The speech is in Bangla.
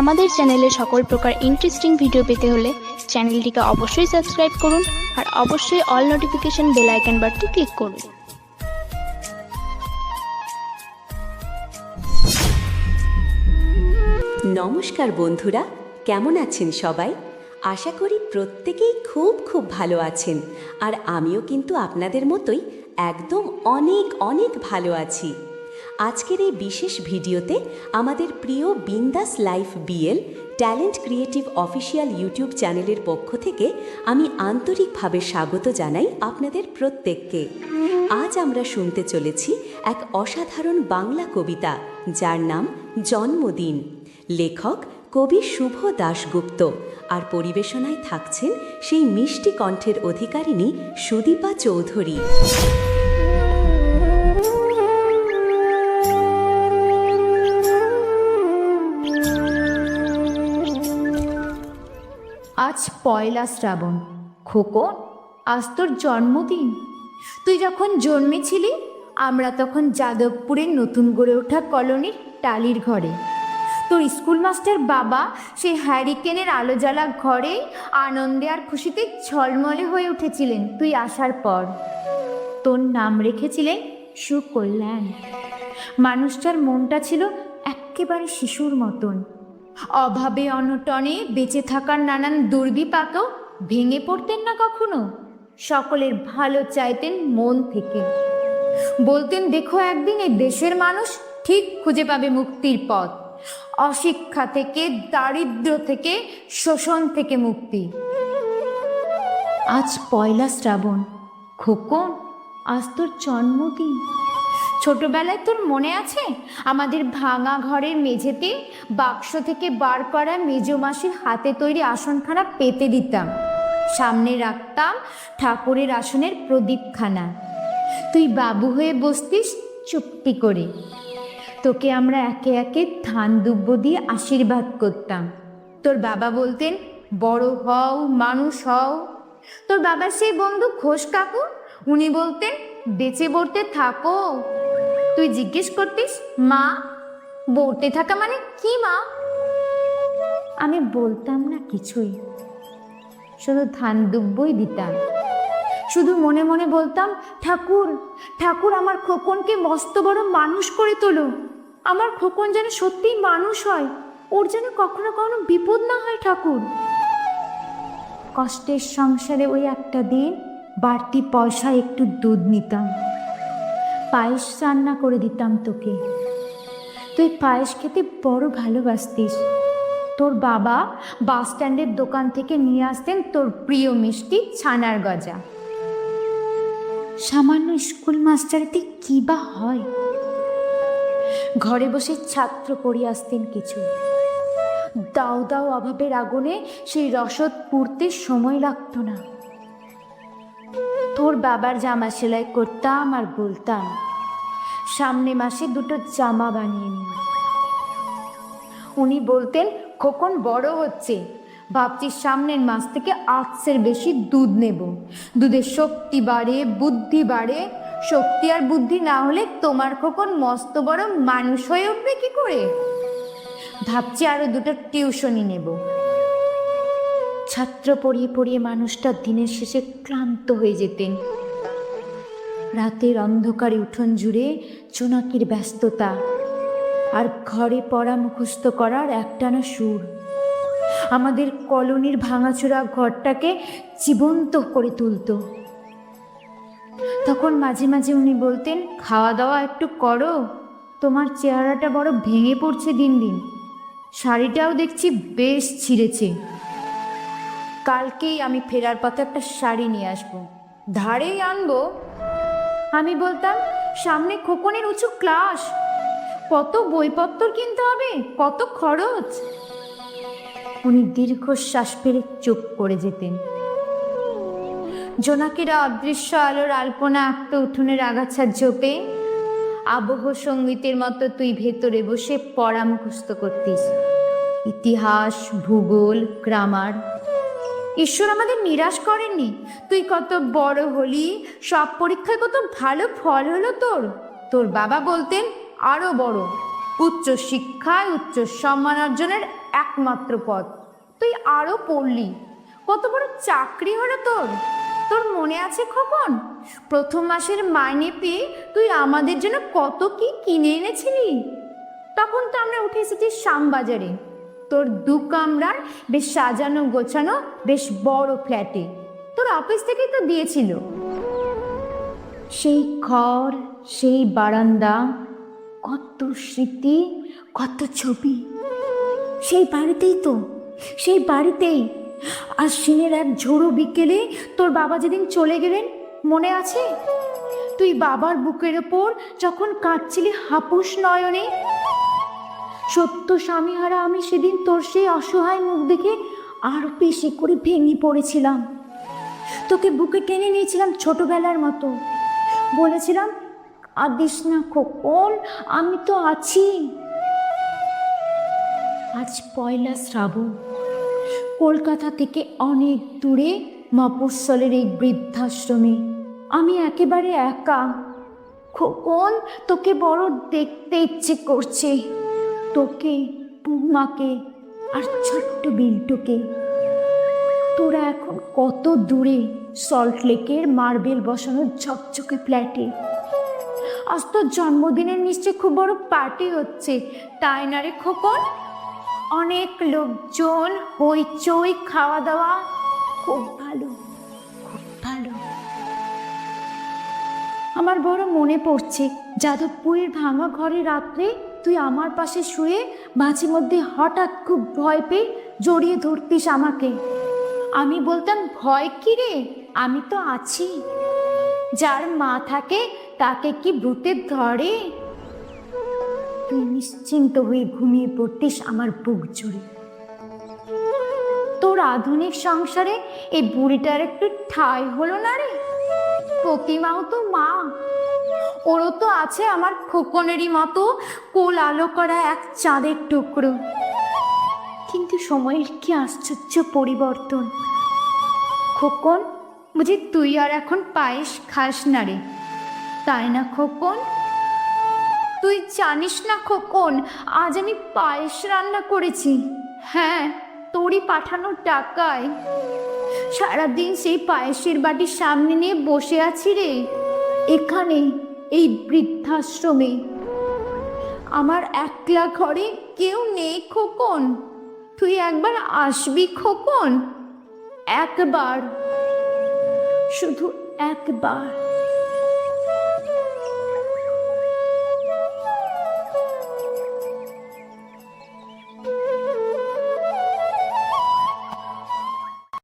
আমাদের চ্যানেলে সকল প্রকার ইন্টারেস্টিং ভিডিও পেতে হলে চ্যানেলটিকে অবশ্যই সাবস্ক্রাইব করুন আর অবশ্যই অল নোটিফিকেশন বেল আইকন বাটটি ক্লিক করুন। নমস্কার বন্ধুরা, কেমন আছেন সবাই? আশা করি প্রত্যেকেই খুব খুব ভালো আছেন আর আমিও কিন্তু আপনাদের মতোই একদম অনেক অনেক ভালো আছি। আজকের এই বিশেষ ভিডিওতে আমাদের প্রিয় Bindass life BL talent creative official YouTube চ্যানেলের পক্ষ থেকে আমি আন্তরিকভাবে স্বাগত জানাই আপনাদের প্রত্যেককে। আজ আমরা শুনতে চলেছি এক অসাধারণ বাংলা কবিতা, যার নাম জন্মদিন। লেখক কবি শুভ দাশগুপ্ত আর পরিবেশনায় থাকছেন সেই মিষ্টি কণ্ঠের অধিকারিণী সুদীপা চৌধুরী। আজ পয়লা শ্রাবণ খোকন আজ তোর জন্মদিন। তুই যখন জন্মেছিলি, আমরা তখন যাদবপুরের নতুন গড়ে ওঠা কলোনির টালির ঘরে। তোর স্কুল মাস্টার বাবা সেই হ্যারিকেনের আলো জ্বালা ঘরে আনন্দে আর খুশিতে ঝলমলে হয়ে উঠেছিলেন তুই আসার পর। তোর নাম রেখেছিলেন সুকল্যাণ। মানুষটার মনটা ছিল একেবারে শিশুর মতন। অভাবে অনটনে বেঁচে থাকার নানান দুর্বিপাকও ভেঙে পড়তেন না কখনো? সকলের ভালো চাইতেন মন থেকে। বলতেন, দেখো একদিন এই দেশের মানুষ ঠিক খুঁজে পাবে মুক্তির পথ। অশিক্ষা থেকে, দারিদ্র থেকে, শোষণ থেকে মুক্তি। আজ পয়লা শ্রাবণ, খোকন, আজ তোর জন্মদিন। ছোটবেলায় তোর মনে আছে? আমাদের ভাঙা ঘরের মেঝেতে বাক্স থেকে বার করা মেজমাসির হাতে তৈরি আসনখানা পেতে দিতাম। সামনে রাখতাম ঠাকুরের আসনের প্রদীপখানা। তুই বাবু হয়ে বসতিস চুপটি করে। তোকে আমরা একে একে ধান দুব্য দিয়ে আশীর্বাদ করতাম। তোর বাবা বলতেন, বড় হও, মানুষ হও। তোর বাবার সেই বন্ধু ঘোষ কাকু? উনি বলতেন, বেঁচে বলতে থাকো। তুই জিজ্ঞেস করতিস, মা বলতে থাকা মানে কি, মা? আমি বলতাম না কিছুই। শুধু ধান দুব্বই দিতাম। শুধু মনে মনে বলতাম, ঠাকুর ঠাকুর আমার খোকনকে মস্ত বড় মানুষ করে তোলো আমার খোকন যেন সত্যিই মানুষ হয়। ওর যেন কখনো কখনো বিপদ না হয়, ঠাকুর। কষ্টের সংসারে ওই একটা দিন বাড়তি পয়সা একটু দুধ নিতাম। পায়েস রান্না করে দিতাম তোকে। তুই পায়েস খেতে বড় ভালোবাসতিস। তোর বাবা বাস স্ট্যান্ডের দোকান থেকে নিয়ে আসতেন তোর প্রিয় মিষ্টি ছানার গজা। সামান্য স্কুল মাস্টারিতে কী বা হয়? ঘরে বসে ছাত্র পড়িয়ে আসতেন কিছু। দাও দাও অভাবের আগুনে সেই রসদ পুড়তে সময় লাগতো না। তোর বাবার জামা সেলাই করতাম আর বলতাম। সামনে মাসে দুটো জামা বানিয়ে নিন উনি বলতেন, খোকন বড় হচ্ছে। ভাবছি সামনের মাস থেকে আটসের বেশি দুধ নেব। দুধের শক্তি বাড়ে, বুদ্ধি বাড়ে। শক্তি আর বুদ্ধি না হলে তোমার খোকন মস্ত বড় মানুষ হয়ে উঠবে কি করে? ভাবছি আরও দুটো টিউশনই নেব। ছাত্র পড়িয়ে পড়িয়ে মানুষটা দিনের শেষে ক্লান্ত হয়ে যেতেন। রাতের অন্ধকারে উঠোন জুড়ে চোনাকির ব্যস্ততা আর ঘরে পড়া মুখস্থ করার একটানা সুর। আমাদের কলোনির ভাঙাচোরা ঘরটাকে জীবন্ত করে তুলতো। তখন মাঝে মাঝে উনি বলতেন খাওয়া দাওয়া একটু করো, তোমার চেহারাটা বড় ভেঙে পড়ছে দিন দিন। শাড়িটাও দেখছি বেশ ছিঁড়েছে। কালকেই আমি ফেরার পথে একটা শাড়ি নিয়ে আসব। ধারেই আনব। আমি বলতাম, সামনে খোকনের উঁচু ক্লাস। কত বইপত্র কিনতে হবে, কত খরচ? উনি দীর্ঘশ্বাস ফেলে চুপ করে যেতেন। জোনাকিরা অদৃশ্য আলোর আলপনা আঁকত উঠোনের আগাছার ঝোপে, আবহ সঙ্গীতের মতো তুই ভেতরে বসে পড়া মুখস্থ করতিস। ইতিহাস, ভূগোল, গ্রামার। ঈশ্বর আমাদের নিরাশ করেননি। তুই কত বড় হলি, সব পরীক্ষায় কত ভালো ফল হলো তোর। তোর বাবা বলতেন, আরও বড়। উচ্চ শিক্ষায় উচ্চ সম্মান অর্জনের একমাত্র পথ। তুই আরও পড়লি। কত বড় চাকরি হলো তোর। তোর মনে আছে খোকন? প্রথম মাসের মাইনে পেয়ে তুই আমাদের জন্য কত কি কিনে এনেছিলি? তখন তো আমরা উঠে এসেছি শ্যামবাজারে। তোর দু কামরার, বেশ সাজানো গোছানো, বেশ বড় ফ্ল্যাটে তোর অফিস থেকেই তো দিয়েছিল। সেই ঘর, সেই বারান্দা, কত স্মৃতি, কত ছবি। সেই বাড়িতেই তো, সেই বাড়িতেই। আশ্বিনের এক ঝোড়ো বিকেলে তোর বাবা যেদিন চলে গেলেন, মনে আছে? তুই বাবার বুকের ওপর যখন কাঁদছিলি হাপুস নয়নে সত্য স্বামীহারা, আমি সেদিন তোর সেই অসহায় মুখ দেখে আরও বেশি করে ভেঙে পড়েছিলাম। তোকে বুকে টেনে নিয়েছিলাম ছোটবেলার মতো। বলেছিলাম, কাঁদিস না খোকন, আমি তো আছি। আজ পয়লা শ্রাবণ। কলকাতা থেকে অনেক দূরে মফস্বলের এই বৃদ্ধাশ্রমে। আমি একেবারে একা। খোকন, তোকে বড় দেখতে ইচ্ছে করছে। তোকে, পুমাকে আর ছোট্ট বিল্টুকে। তোরা এখন কত দূরে সল্ট লেকের মার্বেল বসানো ঝকঝকে ফ্ল্যাটে? আজ তোর জন্মদিনের নিশ্চয় খুব বড় পার্টি হচ্ছে, তাই না রে খোকন? অনেক লোকজন হইচই খাওয়া দাওয়া খুব ভালো খুব ভালো। আমার বড় মনে পড়ছে, যাদবপুরের ভাঙা ঘরে রাত্রে তুই আমার পাশে শুয়ে মাঝে মধ্যে হঠাৎ খুব ভয় পেয়ে জড়িয়ে ধরতিস আমাকে। আমি বলতাম, ভয় কি রে? আমি তো আছি। যার মা থাকে তাকে কি ভূতে ধরে? তুই নিশ্চিন্ত হয়ে ঘুমিয়ে পড়তিস আমার বুক জুড়ে। তোর আধুনিক সংসারে এই বুড়িটার একটু ঠাই হলো না রে? প্রতিমাও তো মা। ওরও তো আছে আমার খোকনেরই মতো কোল আলো করা এক চাঁদের টুকরো। কিন্তু সময়ের কি আশ্চর্য পরিবর্তন। খোকন বুঝি তুই আর এখন পায়েস খাস না রে। তাই না খোকন? তুই জানিস না খোকন আজ আমি পায়েস রান্না করেছি। হ্যাঁ তোরই পাঠানো টাকায়। সারাদিন সেই পায়েসের বাটির সামনে নিয়ে বসে আছি রে। এখানে এই বৃদ্ধাশ্রমে। আমার একলা ঘরে কেউ নেই খোকন। তুই একবার আসবি খোকন? একবার। শুধু একবার।